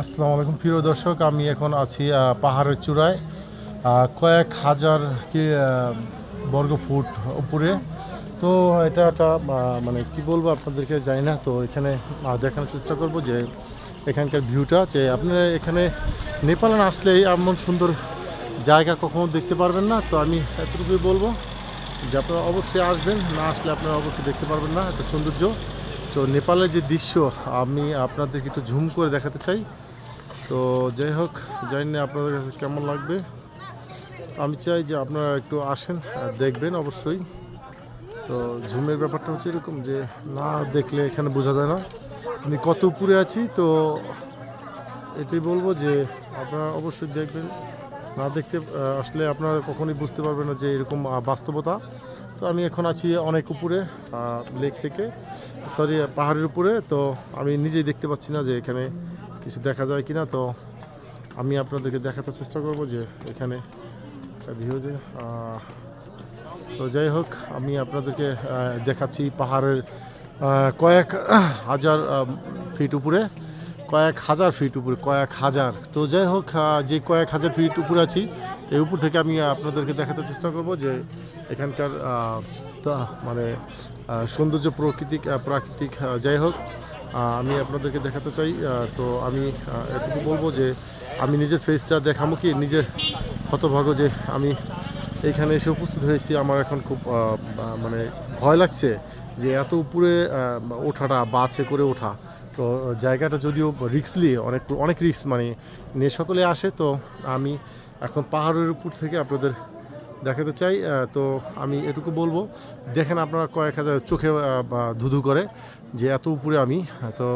আসসালামু আলাইকুম। প্রিয় দর্শক, আমি এখন আছি পাহাড়ের চূড়ায়। কয়েক হাজার কি বর্গ ফুট উপরে। তো এটা একটা মানে কি বলব আপনাদেরকে, জানি না। তো এখানে দেখানোর চেষ্টা করব যে এখানকার ভিউটা, যে আপনারা এখানে নেপালে না আসলে এমন সুন্দর জায়গা কখনো দেখতে পারবেন না। তো আমি এতটুকুই বলব যে আপনারা অবশ্যই আসবেন। না আসলে আপনারা অবশ্যই দেখতে পারবেন না এত সৌন্দর্য। তো নেপালের যে দৃশ্য, আমি আপনাদেরকে একটু ঝুম করে দেখাতে চাই। তো যাই হোক, জানি না আপনাদের কাছে কেমন লাগবে। আমি চাই যে আপনারা একটু আসেন দেখবেন অবশ্যই। তো ঝুমের ব্যাপারটা হচ্ছে এরকম যে না দেখলে এখানে বোঝা যায় না। আমি কত উপরে আছি, তো এটাই বলব যে আপনারা অবশ্যই দেখবেন। না দেখতে আসলে আপনারা কখনোই বুঝতে পারবেন না যে এরকম বাস্তবতা। তো আমি এখন আছি অনেক উপরে লেক থেকে। সরি, পাহাড়ের উপরে। তো আমি নিজেই দেখতে পাচ্ছি না যে এখানে কিছু দেখা যায় কিনা, তো আমি আপনাদেরকে দেখাতে চেষ্টা করব যে এখানে ভিউ যে তো যাই হোক, আমি আপনাদেরকে দেখাচ্ছি পাহাড়ের কয়েক হাজার ফিট উপরে, কয়েক হাজার ফিট উপরে, কয়েক হাজার। তো যাই হোক যে কয়েক হাজার ফিট উপরে আছি, এই উপর থেকে আমি আপনাদেরকে দেখাতে চেষ্টা করব যে এখানকার মানে সৌন্দর্য প্রাকৃতিক প্রাকৃতিক যাই হোক আমি আপনাদেরকে দেখাতে চাই তো আমি এটুকু বলব যে আমি নিজের ফেসটা দেখামো কি? নিজের হতভাগ্য যে আমি এইখানে এসে উপস্থিত হয়েছি। আমার এখন খুব মানে ভয় লাগছে যে এত উপরে ওঠাটা বাছে করে ওঠা। তো জায়গাটা যদিও রিক্সলি অনেক অনেক রিক্স মানে নিয়ে সকলে আসে, তো আমি এখন পাহাড়ের উপর থেকে আপনাদের দেখাতে চাই তো আমি এটুকু বলব। দেখেন আপনারা কয়েক হাজার চোখে ধুধু করে যে এত উপরে আমি, তো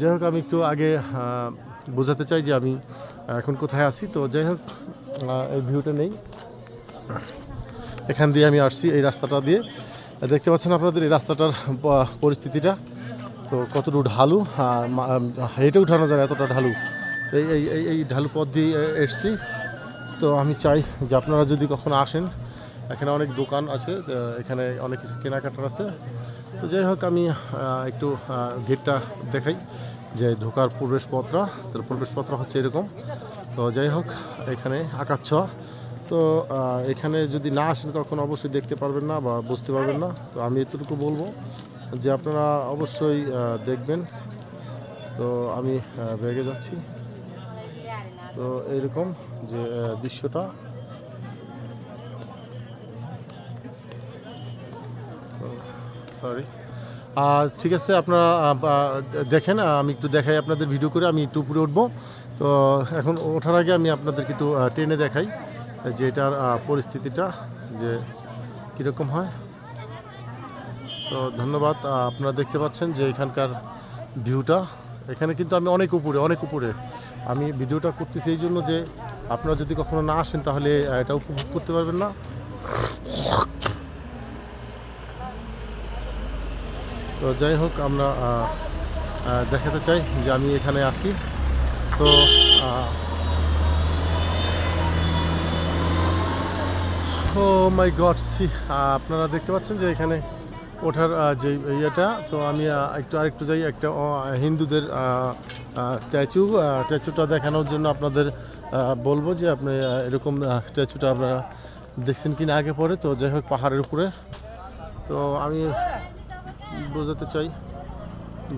যাই হোক, আমি একটু আগে বোঝাতে চাই যে আমি এখন কোথায় আছি। তো যাই হোক এই ভিউটা নেই। এখান দিয়ে আমি আসছি এই রাস্তাটা দিয়ে। দেখতে পাচ্ছেন আপনাদের এই রাস্তাটার পরিস্থিতিটা। তো কতটুকু ঢালু হেঁটে উঠানো যায় এতটা ঢালু। তো এই এই, এই- ঢালু পথ দিয়ে এসছি। তো আমি চাই যে আপনারা যদি কখনো আসেন, এখানে অনেক দোকান আছে এখানে অনেক কিছু কেনাকাটার আছে। তো যাই হোক, আমি একটু গেটটা দেখাই, যে ঢোকার প্রবেশপত্রা তার প্রবেশপত্র হচ্ছে এরকম। তো যাই হোক, এখানে আকাশ ছোঁয়া। তো এখানে যদি না আসেন কখনো, অবশ্যই দেখতে পারবেন না বা বুঝতে পারবেন না। তো আমি এতটুকু বলব যে আপনারা অবশ্যই দেখবেন। তো আমি ব্যাগে যাচ্ছি। তো এইরকম যে দৃশ্যটা। সরি আর ঠিক আছে, আপনারা দেখেন আমি একটু দেখাই আপনাদের ভিডিও করে, আমি একটু উপরে উঠবো। তো এখন ওঠার আগে আমি আপনাদেরকে একটু ট্রেনে দেখাই যে এটার পরিস্থিতিটা, যে কীরকম হয়। তো ধন্যবাদ আপনারা দেখতে পাচ্ছেন যে এখানকার ভিউটা। এখানে কিন্তু আমি অনেক উপরে অনেক উপরে। আমি ভিডিওটা করতেছি এই জন্য যে আপনারা যদি কখনো না আসেন তাহলে এটা উপভোগ করতে পারবেন না। তো যাই হোক, আমরা দেখাতে চাই যে আমি এখানে আছি। তো ও মাই গড সি আপনারা দেখতে পাচ্ছেন যে এখানে ওঠার যে ইয়েটা, তো আমি একটু আরেকটু যাই, একটা হিন্দুদের স্ট্যাচু স্ট্যাচুটা দেখানোর জন্য আপনাদের বলব যে আপনি এরকম স্ট্যাচুটা আপনারা দেখছেন কি না আগে পরে, তো যাই হোক পাহাড়ের উপরে। তো আমি বোঝাতে চাই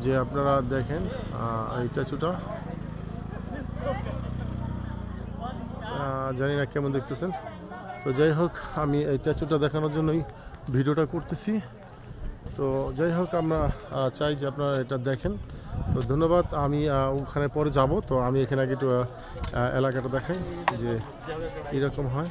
যে আপনারা দেখেন এই স্ট্যাচুটা জানি না কেমন দেখতেছেন। তো যাই হোক, আমি এই স্ট্যাচুটা দেখানোর জন্যই ভিডিওটা করতেছি। তো যাই হোক, আমরা চাই যে আপনারা এটা দেখেন। তো ধন্যবাদ, আমি ওখানে পরে যাব। তো আমি এখানে আগে একটু এলাকাটা দেখাই যে কীরকম হয়।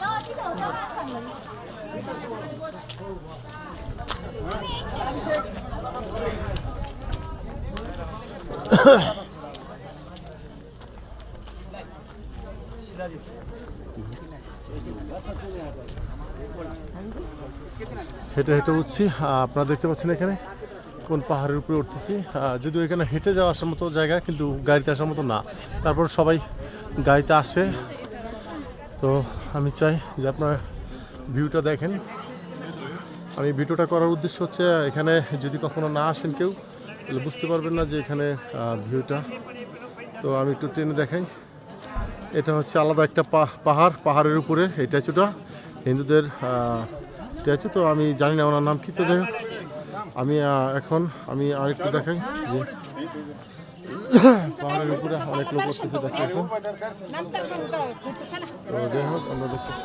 হেঁটে হেঁটে উঠছি। আপনারা দেখতে পাচ্ছেন এখানে কোন পাহাড়ের উপরে উঠতেছি। যদিও এখানে হেঁটে যাওয়ার মতো জায়গা, কিন্তু গাড়িতে আসার মতো না। তারপর সবাই গাড়িতে আসে। তো আমি চাই যে আপনার ভিউটা দেখেন। আমি ভিডিওটা করার উদ্দেশ্য হচ্ছে, এখানে যদি কখনো না আসেন কেউ, তাহলে বুঝতে পারবেন না যে এখানে ভিউটা তো আমি একটু ট্রেনে দেখাই। এটা হচ্ছে আলাদা একটা পাহাড়, পাহাড়ের উপরে এই স্ট্যাচুটা হিন্দুদের স্ট্যাচু তো আমি জানি না ওনার নাম কী, তো যাই হোক। আমি এখন আমি আরেকটু দেখাই যে পাহাড়ের উপরে অনেক লোক উঠতেছে দেখতেছেন? তো যাই হোক আমরা দেখতেছি।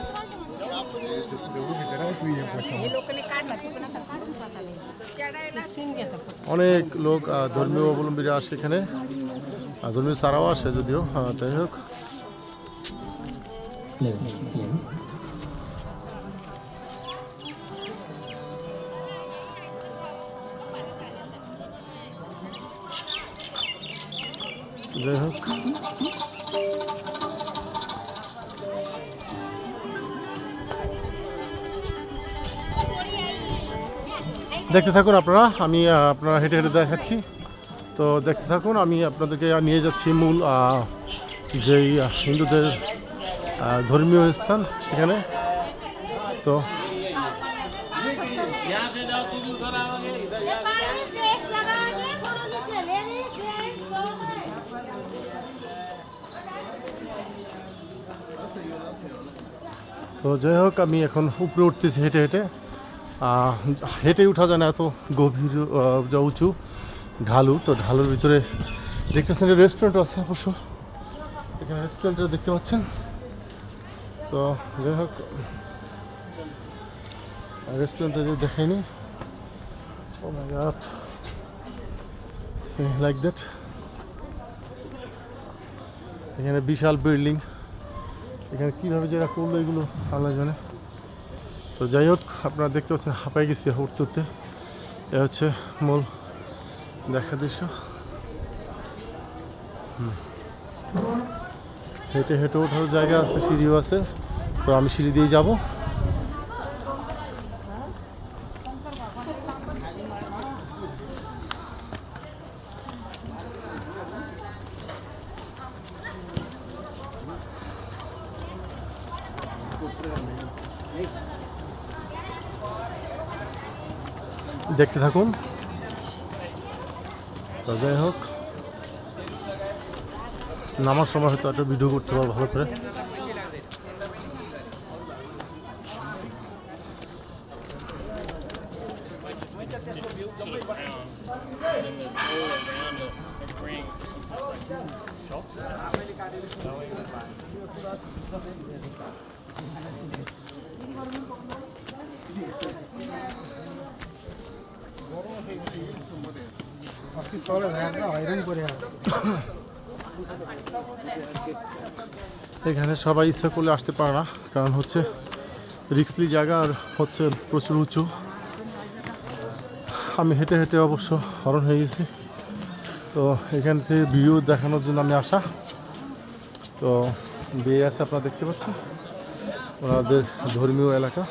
অনেক লোক ধর্মীয় অবলম্বীরা আসে এখানে। ধর্মীয় ছাড়াও আসে যদিও। আহ, যাই হোক। যাই হোক। দেখতে থাকুন আপনারা, আমি আপনারা হেঁটে হেঁটে দেখাচ্ছি। তো দেখতে থাকুন, আমি আপনাদেরকে নিয়ে যাচ্ছি মূল যেই হিন্দুদের ধর্মীয় স্থান সেখানে। তো তো যাই হোক, আমি এখন উপরে উঠতেছি হেঁটে হেঁটে। হেঁটে উঠা যায় না, এত গভীর যা উঁচু ঢালু। তো ঢালুর ভিতরে দেখতেছেন রেস্টুরেন্ট আছে অবশ্য। এখানে রেস্টুরেন্টটা দেখতে পাচ্ছেন। তো যাই হোক রেস্টুরেন্টটা যদি দেখাইনি ও লাইক দ্যাট এখানে বিশাল বিল্ডিং এখানে কীভাবে যারা করল এগুলো আল্লাহ জানে। তো যাই হোক, আপনারা দেখতে পাচ্ছেন হাঁপাই গেছি উঠতে উঠতে এ হচ্ছে মূল দেখা দৃশ্য। হেঁটে হেঁটে ওঠার জায়গা আছে, সিঁড়িও আছে। তো আমি সিঁড়ি দিয়ে যাব। দেখতে থাকুন। তো যাই হোক। নামার সময় হয়তো একটা ভিডিও করতে পারব ভালো করে। এখানে সবাই ইচ্ছা করলে আসতে পারে না, কারণ হচ্ছে রিক্সলি জায়গা আর হচ্ছে প্রচুর উঁচু। আমি হেঁটে হেঁটে অবশ্য হরণ হয়ে গেছি। তো এখান থেকে ভিউ দেখানোর জন্য আমি আসা। তো বিয়ে আছে আপনারা দেখতে পাচ্ছেন। ওনাদের ধর্মীয় এলাকা।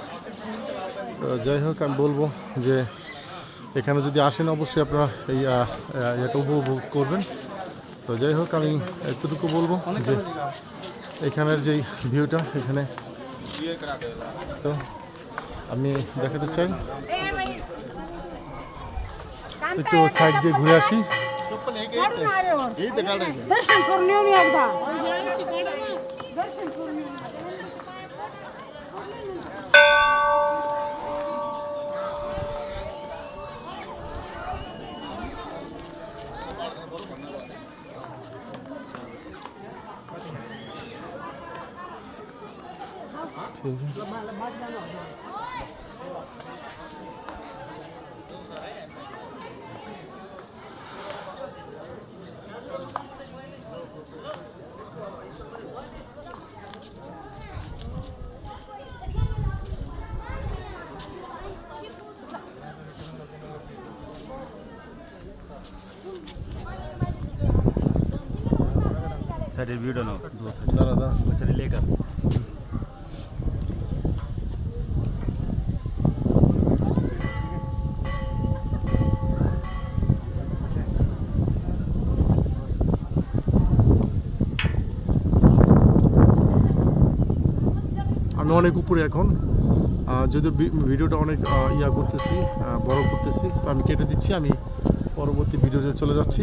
যাই হোক, আমি বলব যে এখানে যদি আসেন, অবশ্যই আপনারা এই এটা উপভোগ করবেন। তো যাই হোক, আমি এতটুকু বলব যে এখানের যেই ভিউটা, এখানে তো আমি দেখাতে চাই। একটু সাইড দিয়ে ঘুরে আসি। দর্শন করণীয় দর্শন 요즘. సరే వీడియోను సరే లేక অনেক উপরে এখন। যদিও ভিডিওটা অনেক ইয়া করতেছি বড় করতেছি, তো আমি কেটে দিচ্ছি, আমি পরবর্তী ভিডিওতে চলে যাচ্ছি।